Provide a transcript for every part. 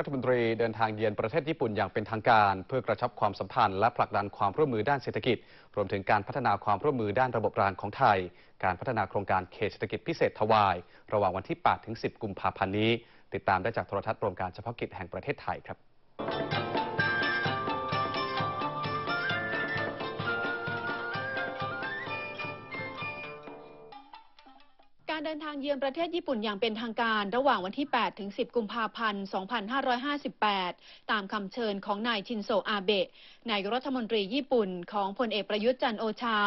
รัฐมนตรีเดินทางเยือนประเทศญี่ปุ่นอย่างเป็นทางการ เพื่อกระชับความสัมพันธ์และผลักดันความร่วมมือด้านเศรษฐกิจ รวมถึงการพัฒนาความร่วมมือด้านระบบรางของไทย การพัฒนาโครงการเขตเศรษฐกิจพิเศษทวาย ระหว่างวันที่ 8 ถึง 10 กุมภาพันธ์นี้ ติดตามได้จากโทรทัศน์รวมการเฉพาะกิจแห่งประเทศไทยครับ การเดินทางเยือนประเทศญี่ปุ่นอย่างเป็นทางการระหว่างวันที่ 8 ถึง 10 กุมภาพันธ์ 2558 ตามคำเชิญของนายชินโซอาเบะ นายกรัฐมนตรีญี่ปุ่นของพลเอกประยุทธ์จันโอชา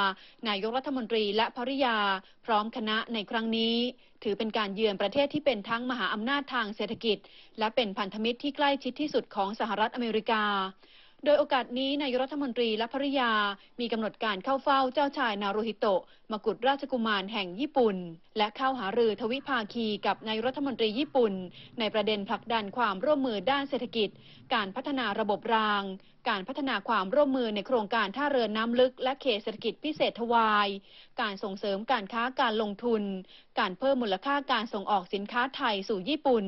นายกรัฐมนตรีและภริยา พร้อมคณะในครั้งนี้ ถือเป็นการเยือนประเทศที่เป็นทั้งมหาอำนาจทางเศรษฐกิจ และเป็นพันธมิตรที่ใกล้ชิดที่สุดของสหรัฐอเมริกา โดยโอกาสนี้นายกรัฐมนตรีและภริยา มีกำหนดการเข้าเฝ้าเจ้าชายนารูฮิโตะมกุฎราชกุมารแห่งญี่ปุ่น และเข้าหารือทวิภาคีกับนายรัฐมนตรีญี่ปุ่น ในประเด็นผลักดันความร่วมมือด้านเศรษฐกิจ การพัฒนาระบบราง การพัฒนาความร่วมมือในโครงการท่าเรือน้ำลึก และเขตเศรษฐกิจพิเศษทวาย การส่งเสริมการค้าการลงทุน การเพิ่มมูลค่าการส่งออกสินค้าไทยสู่ญี่ปุ่น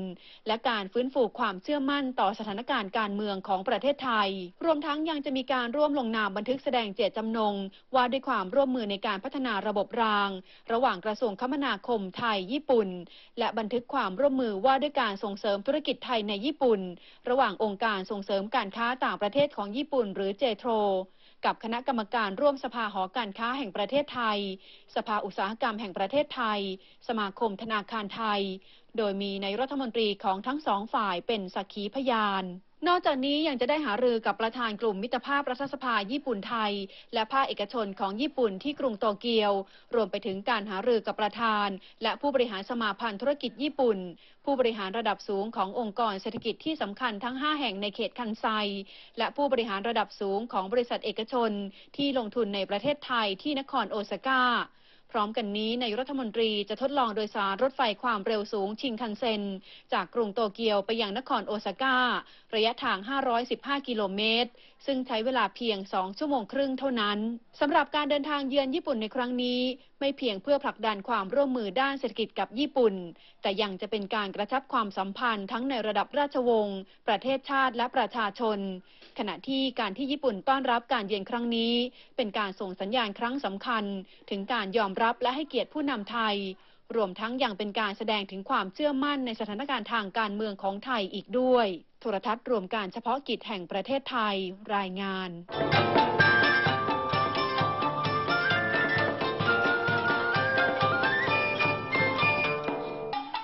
และการฟื้นฟูความเชื่อมั่นต่อสถานการณ์การเมืองของประเทศไทย รวมทั้งยังจะมีการร่วมลงนามบันทึกแสดงเจตจำนง ว่าด้วยความร่วมมือในการพัฒนาระบบราง ระหว่างกระทรวงคมนาคมไทยญี่ปุ่น และบันทึกความร่วมมือว่าด้วยการส่งเสริมธุรกิจไทยในญี่ปุ่น ระหว่างองค์การส่งเสริมการค้าต่างประเทศของญี่ปุ่นหรือเจโทร กับคณะกรรมการร่วมสภาหอการค้าแห่งประเทศไทย สภาอุตสาหกรรมแห่งประเทศไทย สมาคมธนาคารไทย โดยมีในายรัฐมนตรีของทั้งสองฝ่ายเป็นสักขีพยาน นอกจากนี้ยังจะได้หารือกับประธานกลุ่มมิตรภาพรัฐสภาญี่ปุ่นไทย และภาคเอกชนของญี่ปุ่นที่กรุงโตเกียว รวมไปถึงการหารือกับประธาน และผู้บริหารสมาพันธ์ธุรกิจญี่ปุ่น ผู้บริหารระดับสูงขององค์กรเศรษฐกิจที่สำคัญทั้ง 5 แห่งในเขตคันไซ และผู้บริหารระดับสูงของบริษัทเอกชนที่ลงทุนในประเทศไทยที่นครโอซาก้า พร้อมกันนี้นายรัฐมนตรีจะทดลองโดยสารรถไฟความเร็วสูงชิงคันเซ็น จากกรุงโตเกียวไปยังนครโอซาก้า ระยะทาง 515 กิโลเมตร ซึ่งใช้เวลาเพียง 2 ชั่วโมงครึ่งเท่านั้นสำหรับการเดินทางเยือนญี่ปุ่นในครั้งนี้ ไม่เพียงเพื่อผลักดันความร่วมมือด้านเศรษฐกิจกับญี่ปุ่น แต่ยังจะเป็นการกระชับความสัมพันธ์ทั้งในระดับราชวงศ์ ประเทศชาติและประชาชน ขณะที่การที่ญี่ปุ่นต้อนรับการเยือนครั้งนี้ เป็นการส่งสัญญาณครั้งสำคัญ ถึงการยอมรับและให้เกียรติผู้นำไทย รวมทั้งยังเป็นการแสดงถึงความเชื่อมั่นในสถานการณ์ทางการเมืองของไทยอีกด้วย โทรทัศน์รวมการเฉพาะกิจแห่งประเทศไทย รายงาน